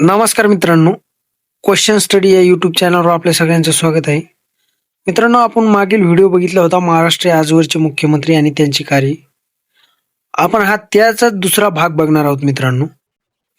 नमस्कार मित्रांनो. Question study या युट्यूब चॅनलवर आपल्या सगळ्यांचं स्वागत आहे. मित्रांनो आपण मागील व्हिडिओ बघितला होता महाराष्ट्र आजवरचे मुख्यमंत्री आणि त्यांची कार्य. आपण हा त्याचा दुसरा भाग बघणार आहोत मित्रांनो.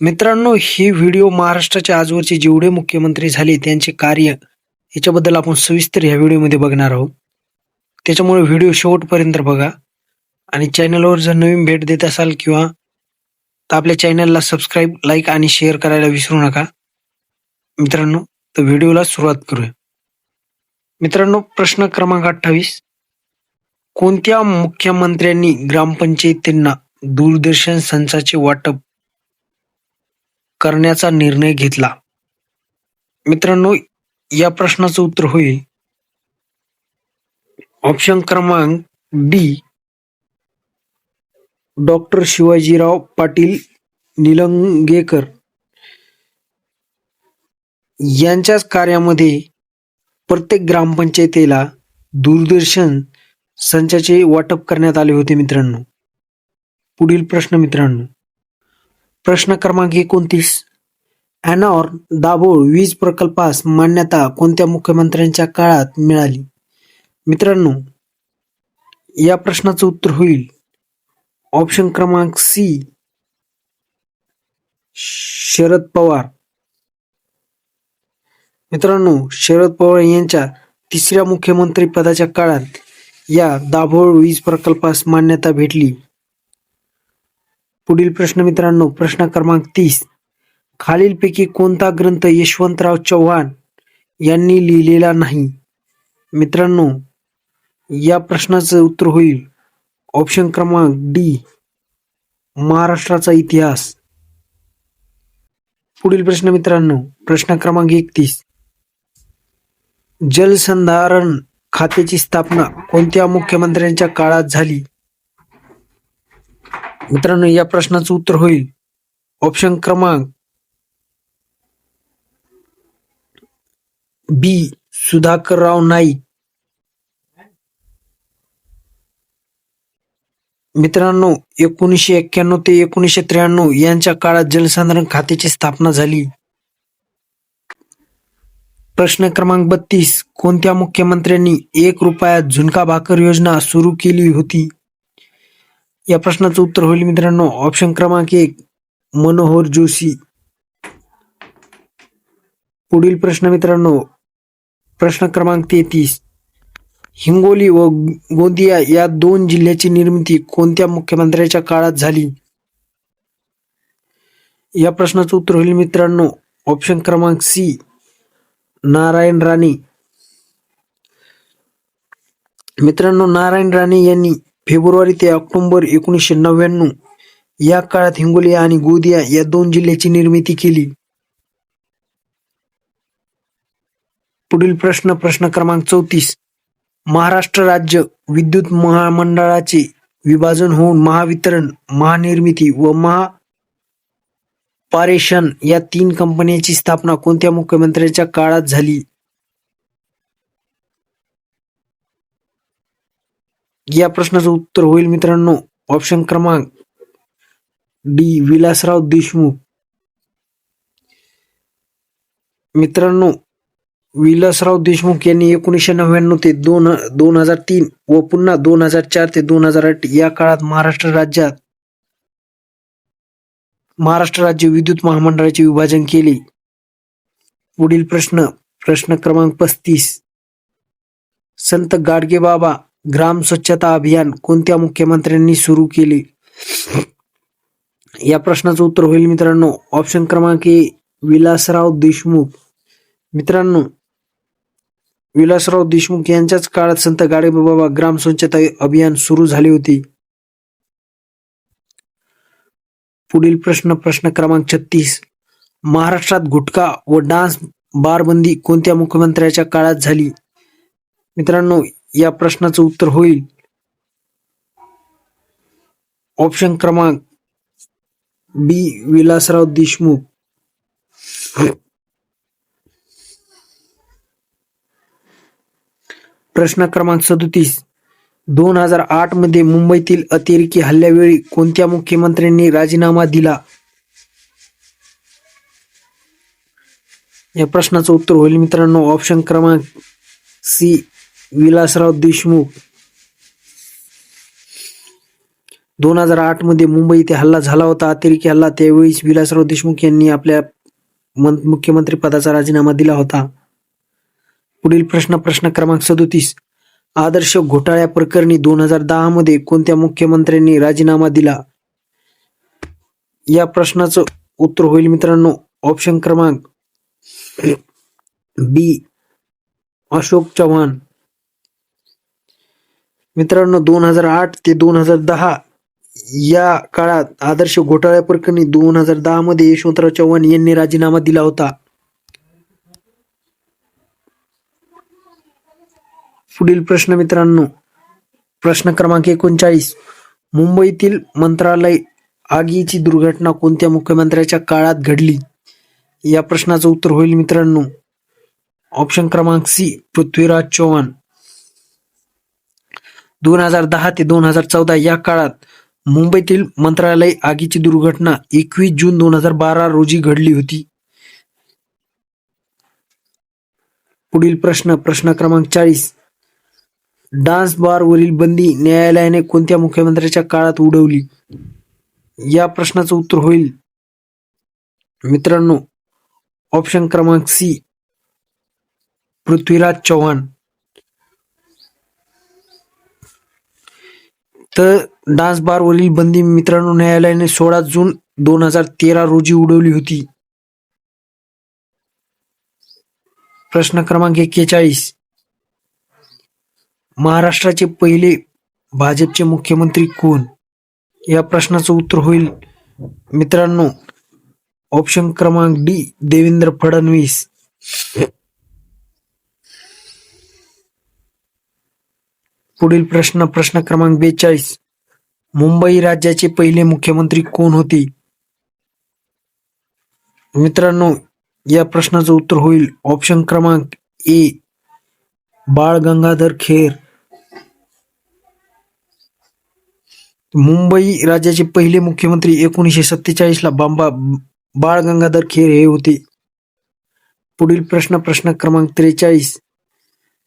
मित्रांनो ही व्हिडिओ महाराष्ट्राच्या आजवरचे जेवढे मुख्यमंत्री झाले त्यांचे कार्य याच्याबद्दल आपण सविस्तर ह्या व्हिडिओमध्ये बघणार आहोत. त्याच्यामुळे व्हिडिओ शेवटपर्यंत बघा. आणि चॅनलवर जर नवीन भेट देत असाल किंवा तर आपल्या चॅनलला सबस्क्राईब लाईक आणि शेअर करायला विसरू नका. मित्रांनो तर व्हिडिओला सुरुवात करूया. मित्रांनो प्रश्न क्रमांक अठ्ठावीस. कोणत्या मुख्यमंत्र्यांनी ग्रामपंचायतींना दूरदर्शन संचाचे वाटप करण्याचा निर्णय घेतला? मित्रांनो या प्रश्नाचं उत्तर होईल. ऑप्शन क्रमांक डी डॉक्टर शिवाजीराव पाटील निलंगेकर यांच्याच कार्यामध्ये प्रत्येक ग्रामपंचायतीला दूरदर्शन संचाचे वाटप करण्यात आले होते मित्रांनो. पुढील प्रश्न मित्रांनो. प्रश्न क्रमांक एकोणतीस. अॅनॉर दाभोळ वीज प्रकल्पास मान्यता कोणत्या मुख्यमंत्र्यांच्या काळात मिळाली? मित्रांनो या प्रश्नाचं उत्तर होईल. ऑप्शन क्रमांक सी. शरद पवार. मित्रांनो शरद पवार यांच्या तिसऱ्या मुख्यमंत्री पदाच्या काळात या दाभोळ वीज प्रकल्पास मान्यता भेटली. पुढील प्रश्न मित्रांनो प्रश्न क्रमांक तीस. खालीलपैकी कोणता ग्रंथ यशवंतराव चव्हाण यांनी लिहिलेला नाही? मित्रांनो या प्रश्नाचं उत्तर होईल. ऑप्शन क्रमांक डी महाराष्ट्राचा इतिहास. पुढील प्रश्न मित्रांनो प्रश्न क्रमांक एकतीस. जलसंधारण खात्याची स्थापना कोणत्या मुख्यमंत्र्यांच्या काळात झाली? मित्रांनो या प्रश्नाचं उत्तर होईल. ऑप्शन क्रमांक बी सुधाकरराव नाईक. मित्रांनो एकोणीसशे एक्क्याण्णव ते एकोणीसशे त्र्याण्णव यांच्या काळात जलसंधारण खात्याची स्थापना झाली. प्रश्न क्रमांक बत्तीस कोणत्या मुख्यमंत्र्यांनी एक रुपयात झुणका भाकर योजना सुरू केली होती? या प्रश्नाचं उत्तर होईल मित्रांनो ऑप्शन क्रमांक एक मनोहर जोशी. पुढील प्रश्न मित्रांनो प्रश्न क्रमांक तेहतीस हिंगोली व गोंदिया या दोन जिल्ह्याची निर्मिती कोणत्या मुख्यमंत्र्याच्या काळात झाली? या प्रश्नाचं उत्तर होईल मित्रांनो. ऑप्शन क्रमांक सी नारायण राणे. मित्रांनो नारायण राणे यांनी फेब्रुवारी ते ऑक्टोबर एकोणीसशे नव्याण्णव या काळात हिंगोली आणि गोंदिया या दोन जिल्ह्याची निर्मिती केली. पुढील प्रश्न प्रश्न क्रमांक चौतीस. महाराष्ट्र राज्य विद्युत महामंडळाचे विभाजन होऊन महावितरण महानिर्मिती व महापारेषण या तीन कंपन्यांची स्थापना कोणत्या मुख्यमंत्र्यांच्या काळात झाली? या प्रश्नाचं उत्तर होईल मित्रांनो. ऑप्शन क्रमांक डी विलासराव देशमुख. मित्रांनो विलासराव देशमुख यांनी एकोणीसशे नव्याण्णव ते दोन दोन हजार तीन व पुन्हा दोन हजार चार ते दोन हजार आठ या काळात महाराष्ट्र राज्यात महाराष्ट्र राज्य विद्युत महामंडळाचे विभाजन केले. पुढील प्रश्न प्रश्न क्रमांक पस्तीस. संत गाडगेबाबा ग्राम स्वच्छता अभियान कोणत्या मुख्यमंत्र्यांनी सुरू केले? या प्रश्नाचं उत्तर होईल मित्रांनो. ऑप्शन क्रमांक ए विलासराव देशमुख. मित्रांनो विलासराव देशमुख यांच्याच काळात संत गाडगेबाबा ग्राम स्वच्छता अभियान सुरू झाले होते. पुढील प्रश्न प्रश्न क्रमांक छत्तीस. महाराष्ट्रात गुटखा व डान्स बारबंदी कोणत्या मुख्यमंत्र्याच्या काळात झाली? मित्रांनो या प्रश्नाचं उत्तर होईल. ऑप्शन क्रमांक बी विलासराव देशमुख. प्रश्न क्रमांक सदोतीस. दोन हजार आठमध्ये मुंबईतील अतिरेकी हल्ल्यावेळी कोणत्या मुख्यमंत्र्यांनी राजीनामा दिला? या प्रश्नाचं उत्तर होईल मित्रांनो. ऑप्शन क्रमांक सी विलासराव देशमुख. दोन हजार आठमध्ये मुंबई इथे हल्ला झाला होता. अतिरेकी हल्ला त्यावेळी विलासराव देशमुख यांनी आपल्या मुख्यमंत्री पदाचा राजीनामा दिला होता. पुढील प्रश्न प्रश्न क्रमांक सदोतीस. आदर्श घोटाळ्या प्रकरणी दोन हजार दहा मध्ये कोणत्या मुख्यमंत्र्यांनी राजीनामा दिला? या प्रश्नाचं उत्तर होईल मित्रांनो. ऑप्शन क्रमांक बी अशोक चव्हाण. मित्रांनो दोन हजार आठ ते दोन हजार दहा या काळात आदर्श घोटाळ्या प्रकरणी दोन हजार दहा मध्ये यशवंतराव चव्हाण यांनी राजीनामा दिला होता. पुढील प्रश्न मित्रांनो. प्रश्न क्रमांक एकोणचाळीस. मुंबईतील मंत्रालय आगीची दुर्घटना कोणत्या मुख्यमंत्र्याच्या काळात घडली? या प्रश्नाचं उत्तर होईल मित्रांनो. ऑप्शन क्रमांक सी पृथ्वीराज चव्हाण दोन हजार दहा ते दोन हजार चौदा या काळात मुंबईतील मंत्रालय आगीची दुर्घटना एकवीस जून दोन हजार बारा रोजी घडली होती. पुढील प्रश्न प्रश्न क्रमांक चाळीस. डान्स बारवरील बंदी न्यायालयाने कोणत्या मुख्यमंत्र्याच्या काळात उडवली? या प्रश्नाचं उत्तर होईल. मित्रांनो ऑप्शन क्रमांक सी पृथ्वीराज चव्हाण. तर डान्स बारवरील बंदी मित्रांनो न्यायालयाने सोळा जून दोन हजार तेरा रोजी उडवली होती. प्रश्न क्रमांक एक्केचाळीस महाराष्ट्राचे पहिले भाजपचे मुख्यमंत्री कोण? या प्रश्नाचं उत्तर होईल. मित्रांनो ऑप्शन क्रमांक डी देवेंद्र फडणवीस. पुढील प्रश्न प्रश्न क्रमांक बेचाळीस. मुंबई राज्याचे पहिले मुख्यमंत्री कोण होते? मित्रांनो या प्रश्नाचं उत्तर होईल. ऑप्शन क्रमांक ए बाळ गंगाधर खेर. मुंबई राज्याचे पहिले मुख्यमंत्री एकोणीसशे सत्तेचाळीसला बांबा बाळ गंगाधर खेर हे होते. पुढील प्रश्न प्रश्न क्रमांक त्रेचाळीस.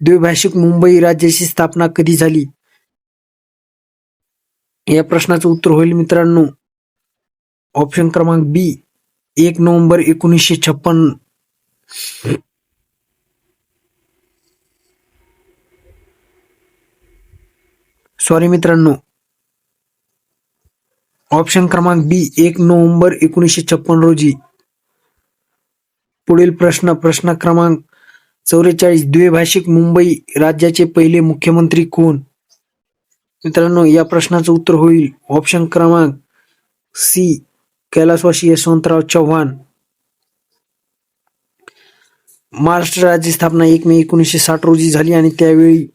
द्विभाषिक मुंबई राज्याची स्थापना कधी झाली? या प्रश्नाचं उत्तर होईल मित्रांनो. ऑप्शन क्रमांक बी एक नोव्हेंबर एकोणीसशे छप्पन. सॉरी मित्रांनो. ऑप्शन क्रमांक बी एक नोव्हेंबर एकोणीसशे छप्पन रोजी. पुढील प्रश्न प्रश्न क्रमांक चौवेचाळीस द्विभाषिक मुंबई राज्याचे पहिले मुख्यमंत्री कोण? मित्रांनो या प्रश्नाचं उत्तर होईल. ऑप्शन क्रमांक सी कैलासवासी यशवंतराव चव्हाण. महाराष्ट्र राज्य स्थापना एक मे एकोणीसशे साठ रोजी झाली आणि त्यावेळी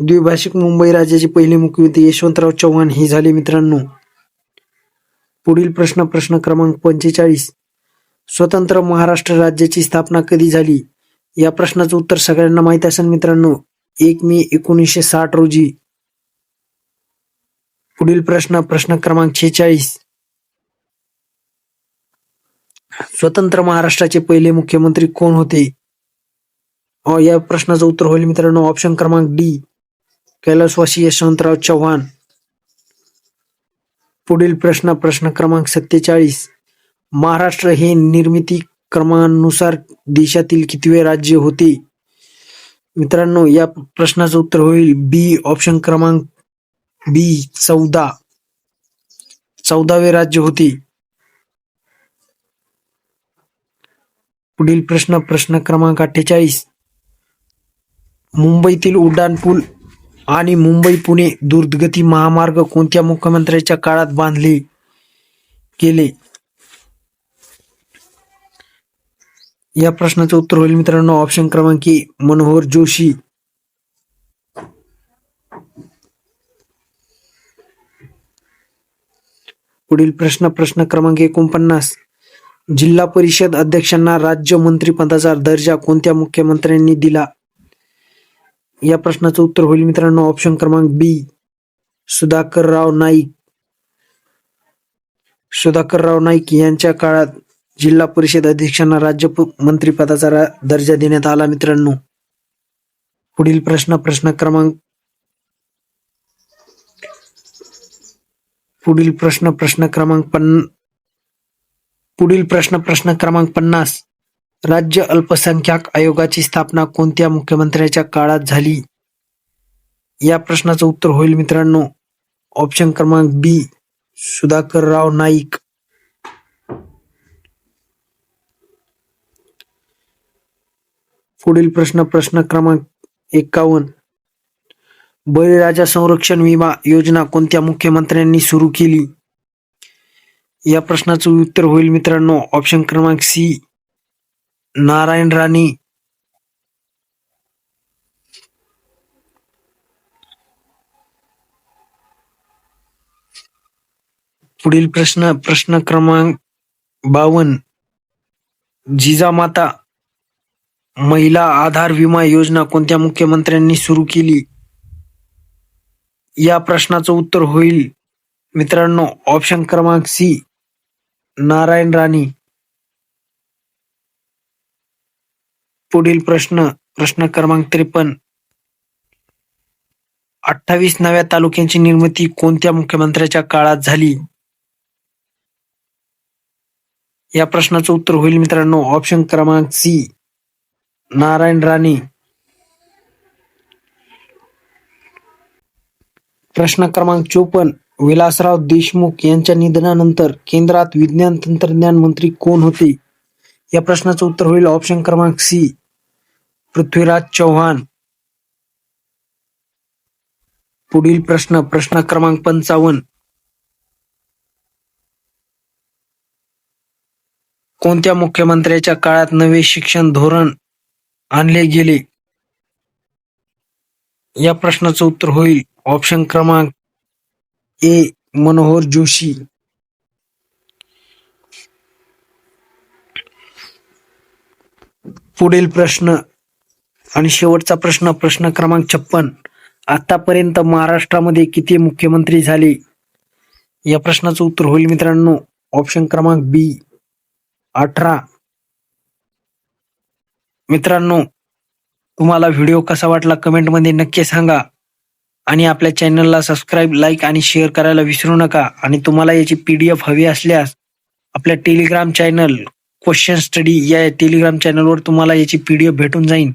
द्विभाषिक मुंबई राज्याचे पहिले मुख्यमंत्री यशवंतराव चव्हाण हे झाले मित्रांनो. पुढील प्रश्न प्रश्न क्रमांक पंचेचाळीस. स्वतंत्र महाराष्ट्र राज्याची स्थापना कधी झाली? या प्रश्नाचं उत्तर सगळ्यांना माहीत असेल मित्रांनो. एक मे एकोणीसशे साठ रोजी. पुढील प्रश्न प्रश्न क्रमांक छेचाळीस. स्वतंत्र महाराष्ट्राचे पहिले मुख्यमंत्री कोण होते? या प्रश्नाचं उत्तर होईल मित्रांनो. ऑप्शन क्रमांक डी. कैलासवासी यशवंतराव चव्हाण. पुढील प्रश्न प्रश्न क्रमांक सत्तेचाळीस. महाराष्ट्र हे निर्मिती क्रमानुसार देशातील कितवे राज्य होते? मित्रांनो या प्रश्नाचं उत्तर होईल बी ऑप्शन क्रमांक बी चौदा. चौदावे राज्य होते. पुढील प्रश्न प्रश्न क्रमांक अठ्ठेचाळीस. मुंबईतील उड्डाणपूल आणि मुंबई पुणे द्रुतगती महामार्ग कोणत्या मुख्यमंत्र्याच्या काळात बांधले गेले? या प्रश्नाचं उत्तर होईल मित्रांनो. ऑप्शन क्रमांक मनोहर जोशी. पुढील प्रश्न प्रश्न क्रमांक एकोणपन्नास. जिल्हा परिषद अध्यक्षांना राज्य मंत्रिपदाचा दर्जा कोणत्या मुख्यमंत्र्यांनी दिला? या प्रश्नाचं उत्तर होईल मित्रांनो. ऑप्शन क्रमांक बी सुधाकर राव नाईक. सुधाकरराव नाईक यांच्या काळात जिल्हा परिषद अध्यक्षांना राज्य मंत्रीपदाचा रा- दर्जा देण्यात आला मित्रांनो. पुढील प्रश्न प्रश्न क्रमांक पुढील प्रश्न प्रश्न क्रमांक पन्न पुढील प्रश्न प्रश्न क्रमांक पन्नास. राज्य अल्पसंख्याक आयोगाची स्थापना कोणत्या मुख्यमंत्र्याच्या काळात झाली? या प्रश्नाचं उत्तर होईल मित्रांनो. ऑप्शन क्रमांक बी सुधाकरराव नाईक. पुढील प्रश्न प्रश्न क्रमांक एकावन्न. बळीराजा संरक्षण विमा योजना कोणत्या मुख्यमंत्र्यांनी सुरू केली? या प्रश्नाचं उत्तर होईल मित्रांनो. ऑप्शन क्रमांक सी नारायण राणे. पुढील प्रश्न प्रश्न क्रमांक बावन्न. जिजामाता महिला आधार विमा योजना कोणत्या मुख्यमंत्र्यांनी सुरू केली? या प्रश्नाचं उत्तर होईल. मित्रांनो ऑप्शन क्रमांक सी नारायण राणी. पुढील प्रश्न प्रश्न क्रमांक त्रेपन्न. अठ्ठावीस नव्या तालुक्यांची निर्मिती कोणत्या मुख्यमंत्र्याच्या काळात झाली? या प्रश्नाचं उत्तर होईल मित्रांनो ऑप्शन क्रमांक सी. नारायण राणे. प्रश्न क्रमांक चोपन्न. विलासराव देशमुख यांच्या निधनानंतर केंद्रात विज्ञान तंत्रज्ञान मंत्री कोण होते? या प्रश्नाचं उत्तर होईल ऑप्शन क्रमांक सी पृथ्वीराज चव्हाण पुढील प्रश्न प्रश्न क्रमांक पंचावन्न. कोणत्या मुख्यमंत्र्याच्या काळात नवे शिक्षण धोरण आणले गेले? या प्रश्नाचं उत्तर होईल ऑप्शन क्रमांक ए मनोहर जोशी. पुढील प्रश्न आणि शेवटचा प्रश्न प्रश्न क्रमांक छप्पन. आतापर्यंत महाराष्ट्रामध्ये किती मुख्यमंत्री झाले? या प्रश्नाचं उत्तर होईल मित्रांनो. ऑप्शन क्रमांक बी अठरा. मित्रांनो तुम्हाला व्हिडिओ कसा वाटला कमेंटमध्ये नक्की सांगा. आणि आपल्या चॅनलला सबस्क्राईब लाईक आणि शेअर करायला विसरू नका. आणि तुम्हाला याची पी डी एफ हवी असल्यास आपल्या टेलिग्राम चॅनल क्वेश्चन स्टडी या टेलिग्राम चॅनलवर तुम्हाला याची पी डी एफ भेटून जाईल